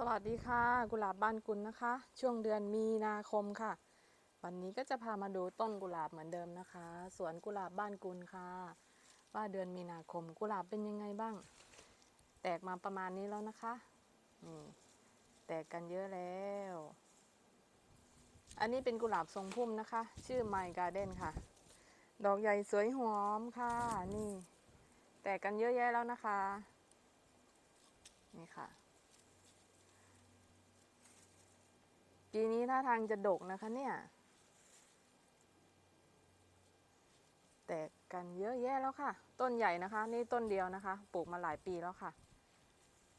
สวัสดีค่ะ กุหลาบบ้านกุลนะคะ ช่วงเดือนมีนาคมค่ะ วันนี้ก็จะพามาดูต้นกุหลาบเหมือนเดิมนะคะ สวนกุหลาบบ้านกุลค่ะ ว่าเดือนมีนาคมกุหลาบเป็นยังไงบ้าง แตกมาประมาณนี้แล้วนะคะนี่แตกกันเยอะแล้ว อันนี้เป็นกุหลาบทรงพุ่มนะคะ ชื่อไมการ์เด้นค่ะ ดอกใหญ่สวยหอมค่ะ นี่ แตกกันเยอะแยะแล้วนะคะ นี่ค่ะ ปีนี้ท่าทางจะดกนะคะเนี่ย แตกกันเยอะแยะแล้วค่ะ ต้นใหญ่นะคะ นี่ต้นเดียวนะคะ ปลูกมาหลายปีแล้วค่ะ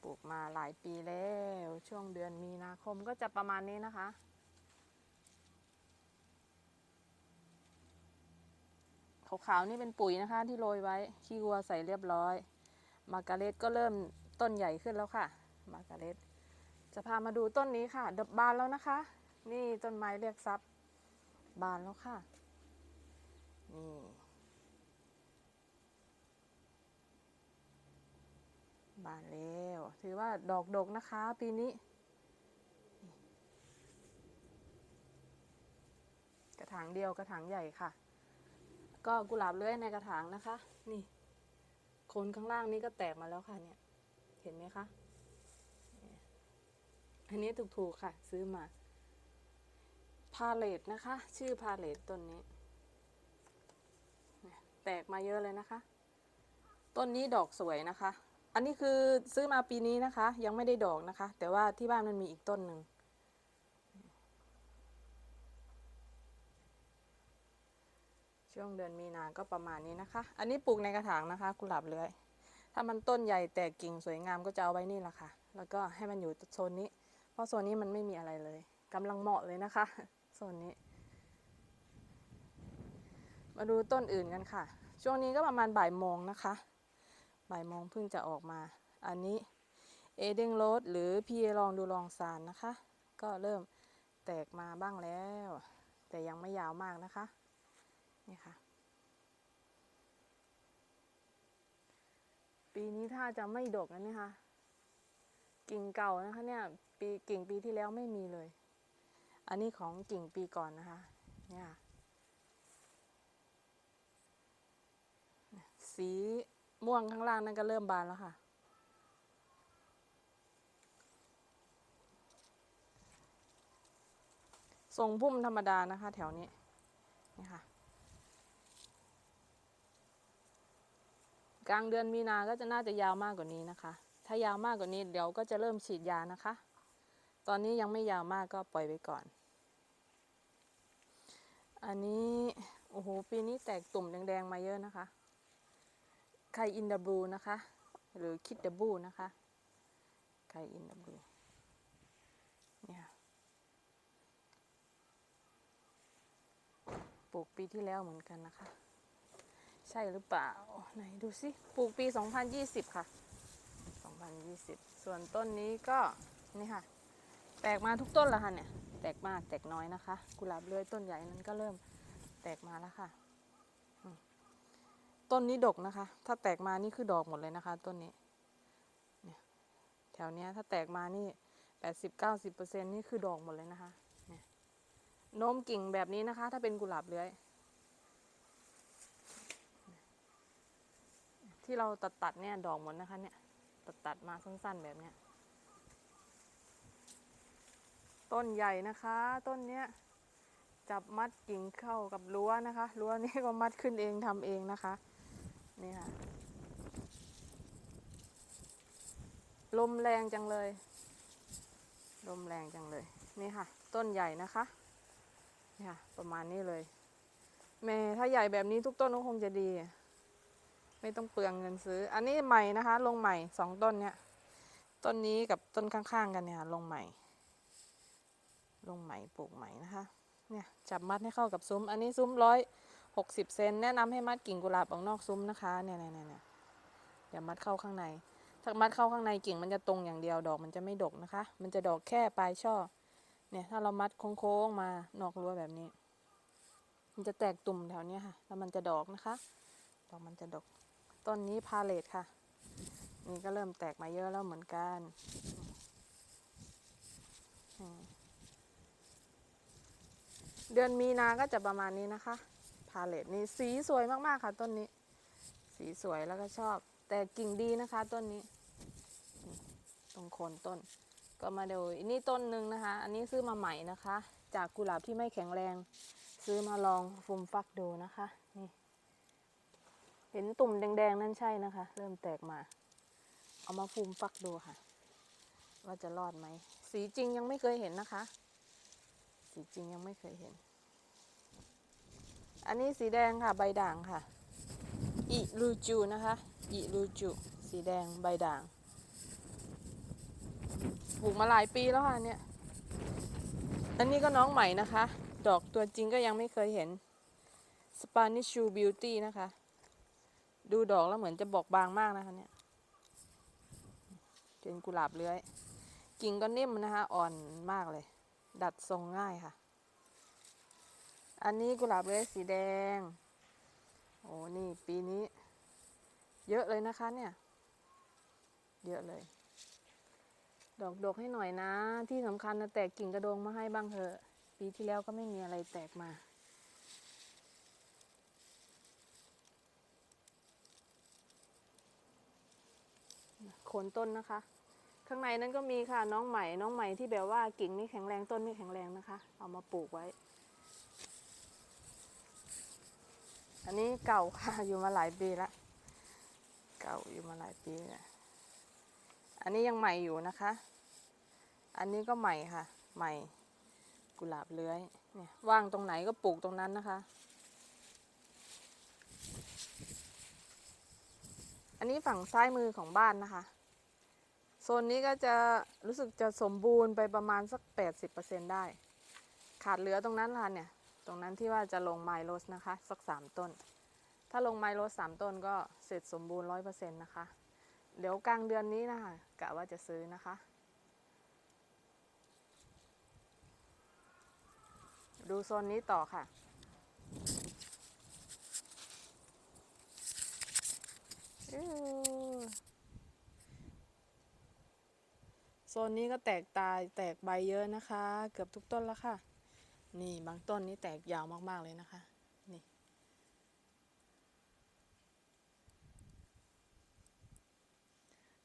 ปลูกมาหลายปีแล้ว ช่วงเดือนมีนาคมก็จะประมาณนี้นะคะ ขาวๆนี่เป็นปุ๋ยนะคะ ที่โรยไว้ขี้วัวใส่เรียบร้อย มาการเร็ตก็เริ่มต้นใหญ่ขึ้นแล้วค่ะ มาการเร็ต จะพามาดูต้นนี้ค่ะดบบานแล้วนะคะ นี่ต้นไม้เรียกทรัพย์บานแล้วค่ะ นี่บานแล้วถือว่าดอกดกนะคะ ปีนี้ กระถางเดียวกระถางใหญ่ค่ะ ก็กุหลาบเลื้อยในกระถางนะคะ นี่โคนข้างล่างนี้ก็แตกมาแล้วค่ะเนี่ย เห็นไหมคะ อันนี้ถูกๆค่ะ ซื้อมา พาเลตนะคะ ชื่อพาเลตต้นนี้ แตกมาเยอะเลยนะคะ ต้นนี้ดอกสวยนะคะ อันนี้คือซื้อมาปีนี้นะคะ ยังไม่ได้ดอกนะคะ แต่ว่าที่บ้านมันมีอีกต้นหนึ่งช่วงเดือนมีนาก็ประมาณนี้นะคะ อันนี้ปลูกในกระถางนะคะกุหลาบเลื้อยถ้ามันต้นใหญ่แตกกิ่งสวยงามก็จะเอาไว้นี่แหละค่ะ แล้วก็ให้มันอยู่โซนนี้ เพราะโซนนี้มันไม่มีอะไรเลยกำลังเหมาะเลยนะคะโซนนี้ มาดูต้นอื่นกันค่ะ ช่วงนี้ก็ประมาณบ่ายโมงนะคะ บ่ายโมงเพิ่งจะออกมา อันนี้เอเดงโรสหรือพีลองดูลองซานนะคะ ก็เริ่มแตกมาบ้างแล้ว แต่ยังไม่ยาวมากนะคะ นี่ค่ะ ปีนี้ถ้าจะไม่ดกนะเนี่ยค่ะ กิ่งเก่านะคะเนี่ยปีกิ่งปีที่แล้วไม่มีเลย อันนี้ของกิ่งปีก่อนนะคะ เนี่ยค่ะสีม่วงข้างล่างนั่นก็เริ่มบานแล้วค่ะ ทรงพุ่มธรรมดานะคะ แถวนี้นี่ค่ะกลางเดือนมีนาก็จะน่าจะยาวมากกว่านี้นะคะ ถ้ายาวมากกว่านี้เดี๋ยวก็จะเริ่มฉีดยานะคะ ตอนนี้ยังไม่ยาวมากก็ปล่อยไปก่อน อันนี้โอ้โหปีนี้แตกตุ่มแดงๆมาเยอะนะคะไคอินดับลูนะคะ หรือคิดดับบูนะคะไคอินดับลูเนี่ยปลูกปีที่แล้วเหมือนกันนะคะ ใช่หรือเปล่า ไหนดูสิปลูกปี 2020 ค่ะ 2020 ส่วนต้นนี้ก็นี่ค่ะ แตกมาทุกต้นแล้วค่ะเนี่ย แตกมากแตกน้อยนะคะ กุหลาบเลื้อยต้นใหญ่นั้นก็เริ่มแตกมาแล้วค่ะต้นนี้ดกนะคะ ถ้าแตกมานี่คือดอกหมดเลยนะคะ ต้นนี้เนี่ยแถวเนี้ยถ้าแตกมานี่80-90%นี่คือดอกหมดเลยนะคะเนี่ยโน้มกิ่งแบบนี้นะคะ ถ้าเป็นกุหลาบเลื้อย ที่เราตัดตัดเนี่ยดอกหมดนะคะเนี่ย ตัดตัดมาสั้นๆแบบเนี้ย ต้นใหญ่นะคะ ต้นเนี้ย จับมัดกิ่งเข้ากับรั้วนะคะ รั้วนี้ก็มัดขึ้นเองทำเองนะคะ นี่ค่ะ ลมแรงจังเลย ลมแรงจังเลย นี่ค่ะ ต้นใหญ่นะคะ นี่ค่ะ ประมาณนี้เลยแม่ถ้าใหญ่แบบนี้ทุกต้นก็คงจะดี ไม่ต้องเปลืองเงินซื้อ อันนี้ใหม่นะคะ ลงใหม่สองต้นเนี่ย ต้นนี้กับต้นข้างๆกันเนี่ยลงใหม่ ลงใหม่ปลูกใหม่นะคะ เนี่ยจับมัดให้เข้ากับซุ้ม อันนี้ซุ้มร้อยหกสิบเซนแนะนำให้มัดกิ่งกุหลาบออกนอกซุ้มนะคะเนี่ยเนี่ยเนี่ยเนี่ยอย่ามัดเข้าข้างใน ถ้ามัดเข้าข้างในกิ่งมันจะตรงอย่างเดียวดอกมันจะไม่ดกนะคะ มันจะดอกแค่ปลายช่อ เนี่ยถ้าเรามัดโค้งๆมานอกรั้วแบบนี้ มันจะแตกตุ่มแถวเนี้ยค่ะ แล้วมันจะดอกนะคะดอกมันจะดก ต้นนี้พาเลตค่ะ นี่ก็เริ่มแตกมาเยอะแล้วเหมือนกันเดือนมีนาก็จะประมาณนี้นะคะ พาเลตนี่สีสวยมากๆค่ะ ต้นนี้ สีสวยแล้วก็ชอบ แต่กิ่งดีนะคะต้นนี้ ตรงโคนต้น ก็มาดูอันนี้ต้นหนึ่งนะคะ อันนี้ซื้อมาใหม่นะคะ จากกุหลาบที่ไม่แข็งแรง ซื้อมาลองฟุมฟักดูนะคะ นี่ เห็นตุ่มแดงๆ นั่นใช่นะคะ เริ่มแตกมา เอามาฟูมฟักดูค่ะ ว่าจะรอดไหม สีจริงยังไม่เคยเห็นนะคะ สีจริงยังไม่เคยเห็น อันนี้สีแดงค่ะ ใบด่างค่ะอิรูจูนะคะอิรูจูสีแดงใบด่างปลูกมาหลายปีแล้วค่ะเนี่ย อันนี้ก็น้องใหม่นะคะ ดอกตัวจริงก็ยังไม่เคยเห็น Spanish Shoe Beauty นะคะ ดูดอกแล้วเหมือนจะบอกบางมากนะคะเนี่ยเป็นกุหลาบเลื้อย กิ่งก็นิ่มนะคะ อ่อนมากเลย ดัดทรงง่ายค่ะ อันนี้กุหลาบเลื้อยสีแดง โอ้นี่ปีนี้ เยอะเลยนะคะเนี่ย เยอะเลย ดอกดกให้หน่อยนะ ที่สำคัญนะแตกกิ่งกระโดงมาให้บ้างเถอะ ปีที่แล้วก็ไม่มีอะไรแตกมา โคนต้นนะคะ ข้างในนั้นก็มีค่ะน้องใหม่ น้องใหม่ที่แบบว่ากิ่งไม่แข็งแรงต้นไม่แข็งแรงนะคะ เอามาปลูกไว้ อันนี้เก่าค่ะอยู่มาหลายปีละเก่าอยู่มาหลายปีแล้วอันนี้ยังใหม่อยู่นะคะ อันนี้ก็ใหม่ค่ะ ใหม่กุหลาบเลื้อยเนี่ยว่างตรงไหนก็ปลูกตรงนั้นนะคะ อันนี้ฝั่งซ้ายมือของบ้านนะคะ โซนนี้ก็จะรู้สึกจะสมบูรณ์ไปประมาณสัก 80%ได้ ขาดเหลือตรงนั้นค่ะเนี่ย ตรงนั้นที่ว่าจะลงไมโลสนะคะ สัก 3 ต้น ถ้าลงไมโลส3ต้นก็เสร็จสมบูรณ์ 100%นะคะ เดี๋ยวกลางเดือนนี้นะคะกะว่าจะซื้อนะคะ ดูโซนนี้ต่อค่ะอือโซ นนี้ก็แตกตายแตกใบเยอะนะคะ เกือบทุกต้นแล้วค่ะ นี่บางต้นนี้แตกยาวมากๆเลยนะคะ นี่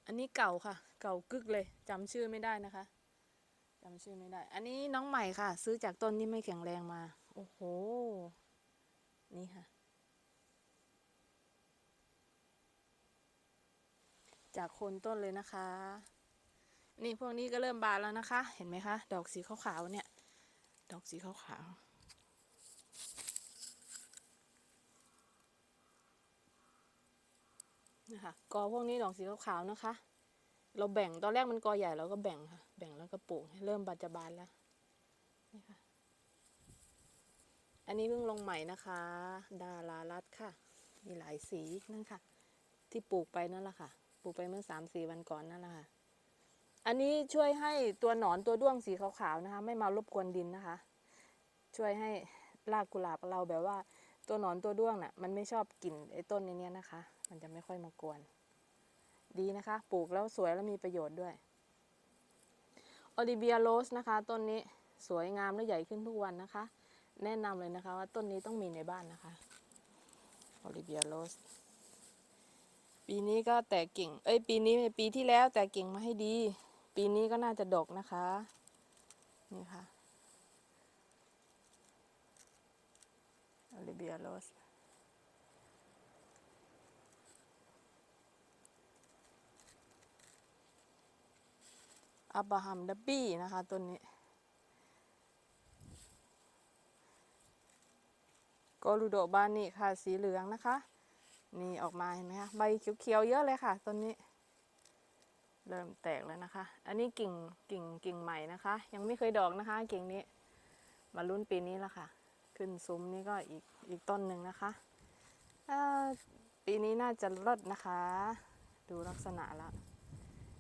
อันนี้เก่าค่ะ เก่ากึกเลยจำชื่อไม่ได้นะคะจำชื่อไม่ได้ อันนี้น้องใหม่ค่ะ ซื้อจากต้นที่ไม่แข็งแรงมา โอ้โห นี่ค่ะ จากโคนต้นเลยนะคะ นี่พวกนี้ก็เริ่มบานแล้วนะคะ เห็นไหมคะ ดอกสีขาวๆเนี่ย ดอกสีขาวๆนะคะกอพวกนี้ดอกสีขาวๆนะคะ เราแบ่งตอนแรกมันกอใหญ่เราก็แบ่งค่ะ แบ่งแล้วก็ปลูกเริ่มบานจะบานแล้วนี่ค่ะ อันนี้เพิ่งลงใหม่นะคะ ดารารัตค่ะ มีหลายสีนั่นค่ะ ที่ปลูกไปนั่นแหละค่ะ ปลูกไปเมื่อสามสี่วันก่อนนั่นแหละค่ะ อันนี้ช่วยให้ตัวหนอนตัวด้วงสีขาวๆนะคะ ไม่มารบกวนดินนะคะ ช่วยให้รากกุหลาบเราแบบว่า ตัวหนอนตัวด้วงน่ะมันไม่ชอบกลิ่นไอ้ต้นในนี้นะคะ มันจะไม่ค่อยมากวน ดีนะคะ ปลูกแล้วสวยแล้วมีประโยชน์ด้วยออลิเบียโรสนะคะ ต้นนี้สวยงามและใหญ่ขึ้นทุกวันนะคะ แนะนำเลยนะคะว่าต้นนี้ต้องมีในบ้านนะคะออลิเบียโรสปีนี้ก็แตกกิ่ง เอ้ยปีนี้ปีที่แล้วแตกกิ่งมาให้ดี ปีนี้ก็น่าจะดกนะคะ นี่ค่ะอลิเบียโรสอับราฮัมดับบี้นะคะต้นนี้ โกลูโดบานิค่ะสีเหลืองนะคะ นี่ออกมาเห็นไหมคะ ใบเขียวๆเยอะเลยค่ะต้นนี้ เริ่มแตกแล้วนะคะ อันนี้กิ่งกิ่งกิ่งใหม่นะคะ ยังไม่เคยดอกนะคะ กิ่งนี้ มาลุ้นปีนี้แล้วค่ะ ขึ้นซุ้มนี่ก็อีกอีกต้นหนึ่งนะคะปีนี้น่าจะลดนะคะ ดูลักษณะแล้ว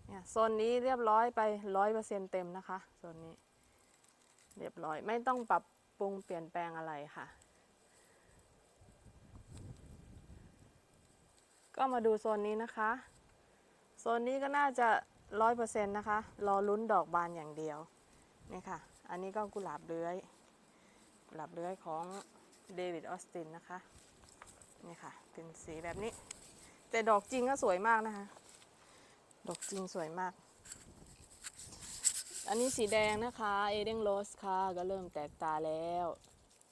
เนี่ยโซนนี้เรียบร้อยไปร้อยเปอร์เซ็นเต็มนะคะโซนนี้ เรียบร้อยไม่ต้องปรับปรุงเปลี่ยนแปลงอะไรค่ะ ก็มาดูโซนนี้นะคะ โซนนี้ก็น่าจะร้อยเปอร์เซ็นต์นะคะ รอลุ้นดอกบานอย่างเดียว นี่ค่ะ อันนี้ก็กุหลาบเลื้อย กุหลับเลื้อยของเดวิดออสตินนะคะ นี่ค่ะ เป็นสีแบบนี้ แต่ดอกจริงก็สวยมากนะคะ ดอกจริงสวยมาก อันนี้สีแดงนะคะเอเดงโรสค่ะ ก็เริ่มแตกตาแล้ว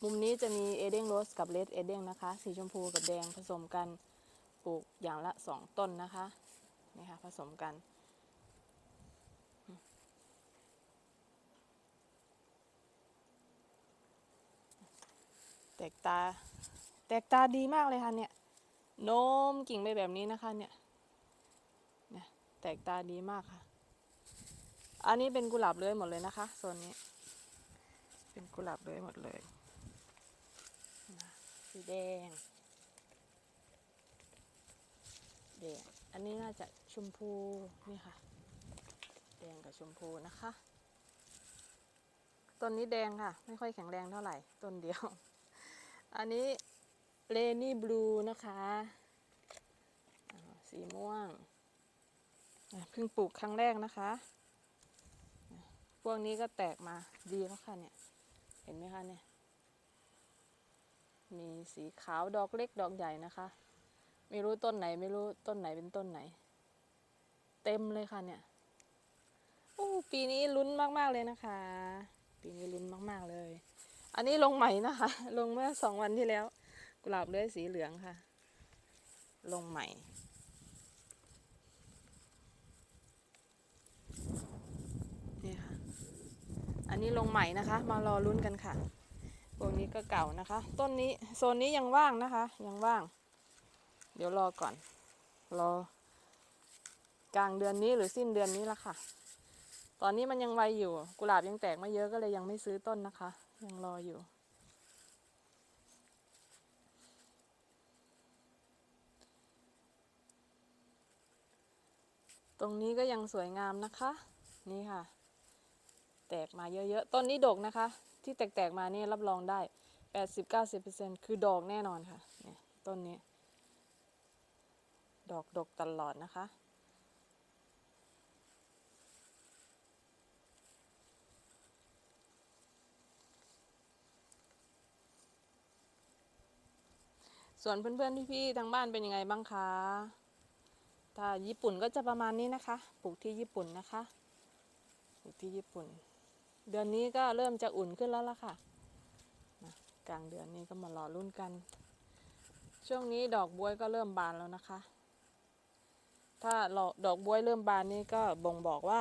มุมนี้จะมีเอเดงโรสกับเลดเอเดงนะคะ สีชมพูกับแดงผสมกัน ปลูกอย่างละสองต้นนะคะ นี่ค่ะผสมกัน แตกตา แตกตาดีมากเลยค่ะเนี่ยโน้มกิ่งไปแบบนี้นะคะเนี่ยนี่ยแตกตาดีมากค่ะ อันนี้เป็นกุหลาบเลื้อยหมดเลยนะคะโซนนี้ เป็นกุหลาบเลื้อยหมดเลยนะสีแดงแดงอันนี้น่าจะ ชมพูนี่ค่ะ แดงกับชมพูนะคะ ต้นนี้แดงค่ะ ไม่ค่อยแข็งแรงเท่าไหร่ ต้นเดียว อันนี้เลนี่บลูนะคะสีม่วงเพิ่งปลูกครั้งแรกนะคะอะพวกนี้ก็แตกมาดีแล้วค่ะเนี่ย เห็นไหมคะเนี่ย มีสีขาวดอกเล็กดอกใหญ่นะคะ ไม่รู้ต้นไหนไม่รู้ต้นไหนเป็นต้นไหน เต็มเลยค่ะเนี่ยโอ้ปีนี้ลุ้นมากๆเลยนะคะ ปีนี้ลุ้นมากๆเลย อันนี้ลงใหม่นะคะ ลงเมื่อสองวันที่แล้ว กุหลาบเลื้อยสีเหลืองค่ะ ลงใหม่นี่ค่ะ อันนี้ลงใหม่นะคะ มารอลุ้นกันค่ะพวกนี้ก็เก่านะคะ ต้นนี้โซนนี้ยังว่างนะคะ ยังว่าง เดี๋ยวรอก่อน รอ กลางเดือนนี้หรือสิ้นเดือนนี้ละค่ะ ตอนนี้มันยังไวอยู่ กุหลาบยังแตกไม่เยอะก็เลยยังไม่ซื้อต้นนะคะ ยังรออยู่ ตรงนี้ก็ยังสวยงามนะคะ นี่ค่ะ แตกมาเยอะๆ ต้นนี้ดกนะคะ ที่แตกๆมานี่รับรองได้ 80-90%คือดอกแน่นอนค่ะ เนี่ยต้นนี้ ดอกดกตลอดนะคะ ส่วนเพื่อนๆพี่ๆทางบ้านเป็นยังไงบ้างคะถ้าญี่ปุ่นก็จะประมาณนี้นะคะ ปลูกที่ญี่ปุ่นนะคะ ปลูกที่ญี่ปุ่น เดือนนี้ก็เริ่มจะอุ่นขึ้นแล้วล่ะค่ะนะกลางเดือนนี้ก็มารอรุ่นกัน ช่วงนี้ดอกบวยก็เริ่มบานแล้วนะคะ ถ้าดอกบวยเริ่มบานนี่ก็บ่งบอกว่า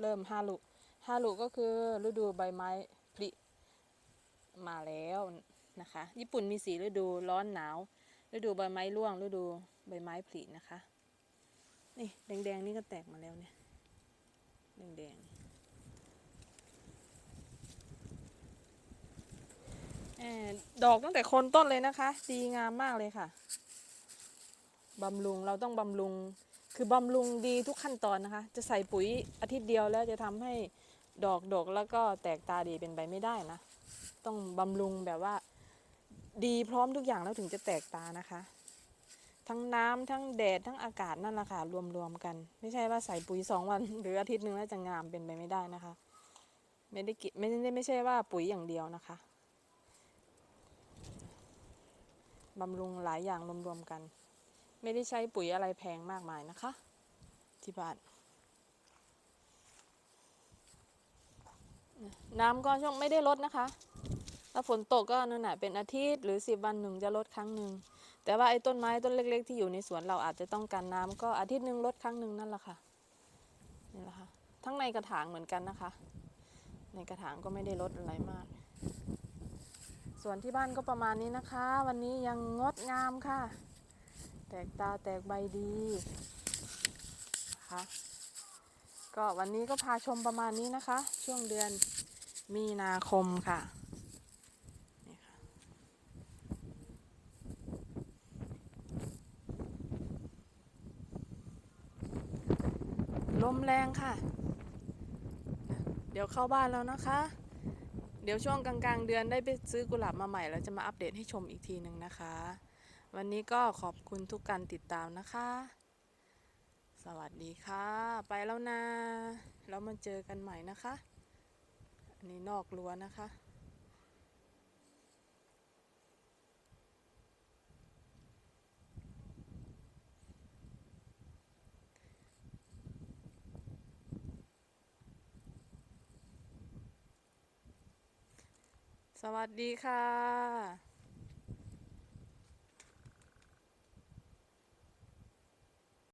เริ่มฮารุฮารุก็คือฤดูใบไม้ผลิมาแล้ว นะคะ ญี่ปุ่นมีสีฤดูร้อนหนาวฤดูใบไม้ร่วงฤดูใบไม้ผลินะคะ นี่แดงๆนี่ก็แตกมาแล้วเนี่ยแดงๆแอบดอกตั้งแต่คนต้นเลยนะคะ ดีงามมากเลยค่ะบำรุงเราต้องบำรุงคือบำรุงดีทุกขั้นตอนนะคะ จะใส่ปุ๋ยอาทิตย์เดียวแล้วจะทำให้ดอกดกแล้วก็แตกตาดีเป็นไปไม่ได้นะ ต้องบำรุงแบบว่า ดีพร้อมทุกอย่างแล้วถึงจะแตกตานะคะ ทั้งน้ำทั้งแดดทั้งอากาศนั่นแหละค่ะรวมๆกัน ไม่ใช่ว่าใส่ปุ๋ยสองวัน หรืออาทิตย์หนึ่งแล้วจะงามเป็นไปไม่ได้นะคะ ไม่ได้กิไม่ได้ไม่ใช่ว่าปุ๋ยอย่างเดียวนะคะบำรุงหลายอย่างรวมๆกัน ไม่ได้ใช้ปุ๋ยอะไรแพงมากมายนะคะ ที่บ้านน้ำก็ช่วงไม่ได้ลดนะคะ ถ้าฝนตกก็นั่นแหละเป็นอาทิตย์หรือสิบวันหนึ่งจะลดครั้งหนึ่งแต่ว่าไอ้ต้นไม้ต้นเล็ก ๆ ที่อยู่ในสวนเราอาจจะต้องการน้ำก็อาทิตย์หนึ่งลดครั้งหนึ่งนั่นแหละค่ะนี่แหละค่ะทั้งในกระถางเหมือนกันนะคะ ในกระถางก็ไม่ได้ลดอะไรมาก ส่วนที่บ้านก็ประมาณนี้นะคะ วันนี้ยังงดงามค่ะ แตกตาแตกใบดีนะคะก็วันนี้ก็พาชมประมาณนี้นะคะ ช่วงเดือนมีนาคมค่ะนี่ค่ะ ลม แรงค่ะ เดี๋ยวเข้าบ้านแล้วนะคะ เดี๋ยวช่วงกลางๆ เดือนได้ไปซื้อกุหลาบมาใหม่แล้วจะมาอัปเดตให้ชมอีกทีหนึ่งนะคะ วันนี้ก็ขอบคุณทุกการติดตามนะคะ สวัสดีค่ะ ไปแล้วนะแล้วมาเจอกันใหม่นะคะ อันนี้นอกรั้วนะคะ วัสดีค่ะ